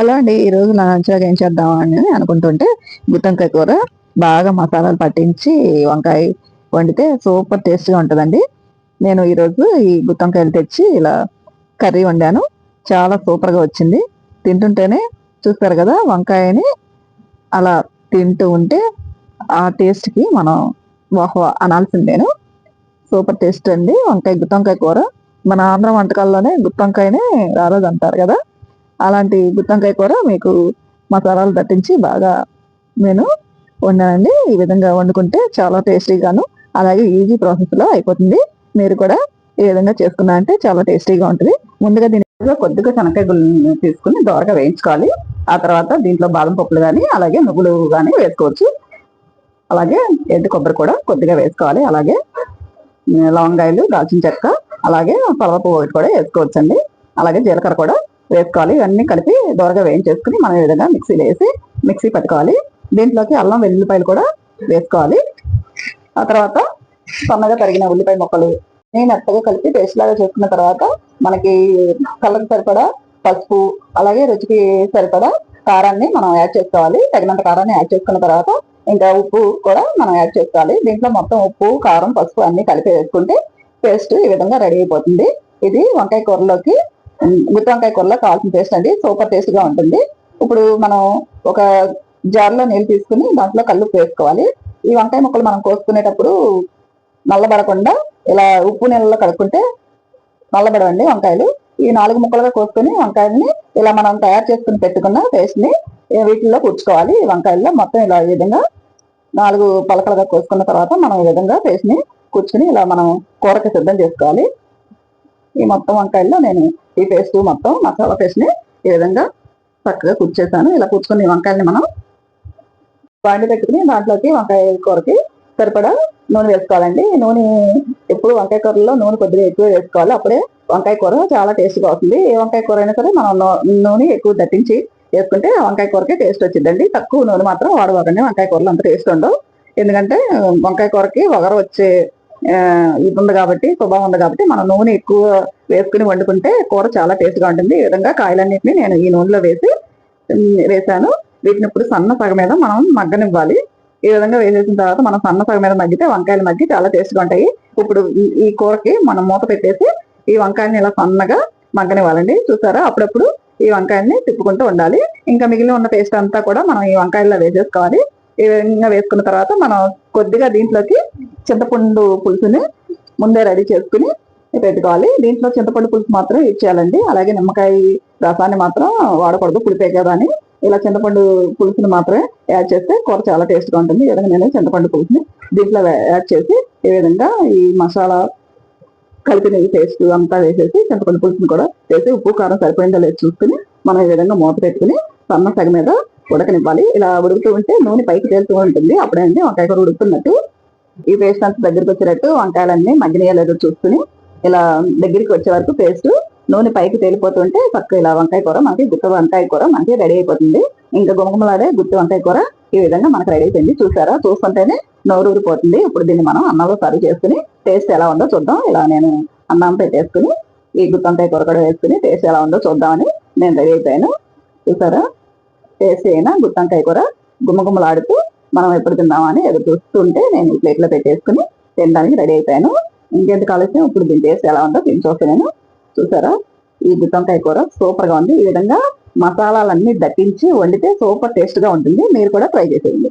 Hello అండి ఈరోజు నా లంచ్లోకి ఏం చేద్దాం అని అనుకుంటుంటే గుత్తంకాయ కూర బాగా మసాలాలు పట్టించి వంకాయ వండితే సూపర్ టేస్ట్గా ఉంటుందండి. నేను ఈరోజు ఈ గుత్తంకాయలు తెచ్చి ఇలా కర్రీ వండాను. చాలా సూపర్గా వచ్చింది. తింటుంటేనే చూస్తారు కదా వంకాయని అలా తింటూ ఉంటే ఆ టేస్ట్కి మనం వాహ్ అనాల్సిందేను సూపర్ టేస్ట్ అండి వంకాయ గుత్తంకాయ కూర. మన ఆంధ్ర వంటకాల్లోనే గుత్తంకాయనే రారోజు అంటారు కదా. అలాంటి గుత్తంకాయ కూర మీకు మసాలాలు దట్టించి బాగా నేను వండానండి. ఈ విధంగా వండుకుంటే చాలా టేస్టీగాను అలాగే ఈజీ ప్రాసెస్లో అయిపోతుంది. మీరు కూడా ఈ విధంగా చేసుకున్నా అంటే చాలా టేస్టీగా ఉంటుంది. ముందుగా దీనిలో కొద్దిగా శనక్కాయ గుళ్ళు తీసుకుని దోరగా వేయించుకోవాలి. ఆ తర్వాత దీంట్లో బాదం పప్పులు కానీ అలాగే నువ్వులు కానీ వేసుకోవచ్చు. అలాగే ఎండు కొబ్బరి కూడా కొద్దిగా వేసుకోవాలి. అలాగే లవంగాయలు దాల్చిన చెక్క అలాగే పలవపు ఒకటి కూడా వేసుకోవచ్చండి. అలాగే జీలకర్ర కూడా వేసుకోవాలి ఇవన్నీ కలిపి దోరగా వేయించేసుకుని మనం ఈ విధంగా మిక్సీలో వేసి మిక్సీ పెట్టుకోవాలి. దీంట్లోకి అల్లం వెల్లుల్లిపాయలు కూడా వేసుకోవాలి. ఆ తర్వాత సన్నగా తరిగిన ఉల్లిపాయ ముక్కలు నేను మెత్తగా కలిపి పేస్ట్ లాగా చేసుకున్న తర్వాత మనకి కలర్కి సరిపడా పసుపు అలాగే రుచికి సరిపడా కారాన్ని మనం యాడ్ చేసుకోవాలి. తగినంత కారాన్ని యాడ్ చేసుకున్న తర్వాత ఇంకా ఉప్పు కూడా మనం యాడ్ చేసుకోవాలి. దీంట్లో మొత్తం ఉప్పు కారం పసుపు అన్ని కలిపి వేసుకుంటే పేస్ట్ ఈ విధంగా రెడీ అయిపోతుంది. ఇది వంకాయ కూరలోకి గుత్తి వంకాయ కూరలో కావాల్సిన పేస్ట్ అండి. సూపర్ టేస్ట్గా ఉంటుంది. ఇప్పుడు మనం ఒక జార్లో నీళ్ళు తీసుకుని దాంట్లో కళ్ళు వేసుకోవాలి. ఈ వంకాయ ముక్కలు మనం కోసుకునేటప్పుడు నల్లబడకుండా ఇలా ఉప్పు నీళ్ళలో కడుక్కుంటే నల్లబడవండి వంకాయలు. ఈ నాలుగు ముక్కలుగా కోసుకొని వంకాయల్ని ఇలా మనం తయారు చేసుకుని పెట్టుకున్న పేస్ట్ని వీటిల్లో కూర్చుకోవాలి. ఈ వంకాయల్లో మొత్తం ఇలా ఈ విధంగా నాలుగు పలకలుగా కోసుకున్న తర్వాత మనం ఈ విధంగా పేస్ట్ని కూర్చుని ఇలా మనం కూరకి సిద్ధం చేసుకోవాలి. ఈ మొత్తం వంకాయల్లో నేను ఈ పేస్ట్ మొత్తం మసాలా పేస్ట్ని ఈ విధంగా చక్కగా కుచ్చేసాను ఇలా కూర్చుని వంకాయని మనం బాండి పెట్టుకుని దాంట్లోకి వంకాయ కూరకి సరిపడా నూనె వేసుకోవాలండి. నూనె ఎప్పుడు వంకాయ కూరలో నూనె కొద్దిగా ఎక్కువ వేసుకోవాలి. అప్పుడే వంకాయ కూర చాలా టేస్ట్గా వస్తుంది. ఏ వంకాయ కూర అయినా సరే మనం నూనె ఎక్కువ దట్టించి వేసుకుంటే వంకాయ కూరకి టేస్ట్ వచ్చిందండి తక్కువ నూనె మాత్రం వాడవాకండి. వంకాయ కూరలో అంత టేస్ట్ ఉండవు. ఎందుకంటే వంకాయ కూరకి వగర వచ్చే ఇది ఉంది కాబట్టి స్వభావం ఉంది కాబట్టి మనం నూనె ఎక్కువ వేసుకుని వండుకుంటే కూర చాలా టేస్ట్గా ఉంటుంది. ఈ విధంగా కాయలన్నింటినీ నేను ఈ నూనెలో వేసి వేసాను. వీటిని ఇప్పుడు సన్న సగ మీద మనం మగ్గనివ్వాలి. ఈ విధంగా వేసేసిన తర్వాత మనం సన్న సగ మీద మగ్గితే వంకాయలు మగ్గి చాలా టేస్ట్గా ఉంటాయి. ఇప్పుడు ఈ కూరకి మనం మూత పెట్టేసి ఈ వంకాయని ఇలా సన్నగా మగ్గనివ్వాలండి. చూసారా? అప్పుడప్పుడు ఈ వంకాయల్ని తిప్పుకుంటూ ఉండాలి. ఇంకా మిగిలిన ఉన్న పేస్ట్ అంతా కూడా మనం ఈ వంకాయల్లో వేసేసుకోవాలి. ఈ విధంగా వేసుకున్న తర్వాత మనం కొద్దిగా దీంట్లోకి చింతపండు పులుసుని ముందే రెడీ చేసుకుని పెట్టుకోవాలి. దీంట్లో చింతపండు పులుసు మాత్రం ఇచ్చేయాలండి అలాగే నిమ్మకాయ రసాన్ని మాత్రం వాడకూడదు పులిపే కదా అని. ఇలా చింతపండు పులుసుని మాత్రమే యాడ్ చేస్తే కూర చాలా టేస్ట్గా ఉంటుంది. ఈ విధంగా నేను చింతపండు పులుసుని దీంట్లో యాడ్ చేసి ఈ విధంగా ఈ మసాలా కలిపిన ఈ పేస్ట్ అంతా వేసేసి చింతపండు పులుసుని కూడా వేసి ఉప్పు కారం సరిపోయిందో లేదు చూసుకుని మనం ఈ విధంగా మూత పెట్టుకుని సన్న సగ మీద ఉడకనివ్వాలి. ఇలా ఉడుకుతూ ఉంటే నూనె పైకి తేలుతూ ఉంటుంది. అప్పుడండి వంకాయ కూర ఉడుకుతున్నట్టు. ఈ పేస్ట్ అంతా దగ్గరికి వచ్చేటట్టు వంకాయలన్నీ మగ్గినయ్యలేదో చూసుకుని ఇలా దగ్గరికి వచ్చే వరకు పేస్ట్ నూనె పైకి తేలిపోతుంటే పక్క ఇలా వంకాయ కూర మనకి గుత్త వంకాయ కూర మనకి రెడీ అయిపోతుంది. ఇంకా గుమగుమలాడే గుత్తి వంకాయ కూర ఈ విధంగా మనకి రెడీ అయిపోయింది. చూసారా? చూస్తుంటేనే నోరూరిపోతుంది. ఇప్పుడు దీన్ని మనం అన్నంలో సర్వ్ చేసుకుని టేస్ట్ ఎలా ఉందో చూద్దాం. ఇలా నేను అన్నం పెట్టేసుకుని ఈ గుత్తి వంకాయ కూర కూడా వేసుకుని టేస్ట్ ఎలా ఉందో చూద్దామని నేను రెడీ అయిపోయాను. చూసారా? టేస్ట్ అయినా గుత్తంకాయ కూర గుమగుమలాడుతూ మనం ఎప్పుడు తిందామని ఎదురు చూస్తుంటే నేను ప్లేట్లో పెట్టేసుకుని తినడానికి రెడీ అయిపోయాను. ఇంకెంత కాలుష్యం ఇప్పుడు దీని టేస్ట్ ఎలా ఉందో తిని నేను చూసారా? ఈ గుత్తంకాయ కూర సూపర్గా ఉంది. ఈ విధంగా మసాలాలన్నీ దట్టించి వండితే సూపర్ టేస్ట్గా ఉంటుంది. మీరు కూడా ట్రై చేసేయండి.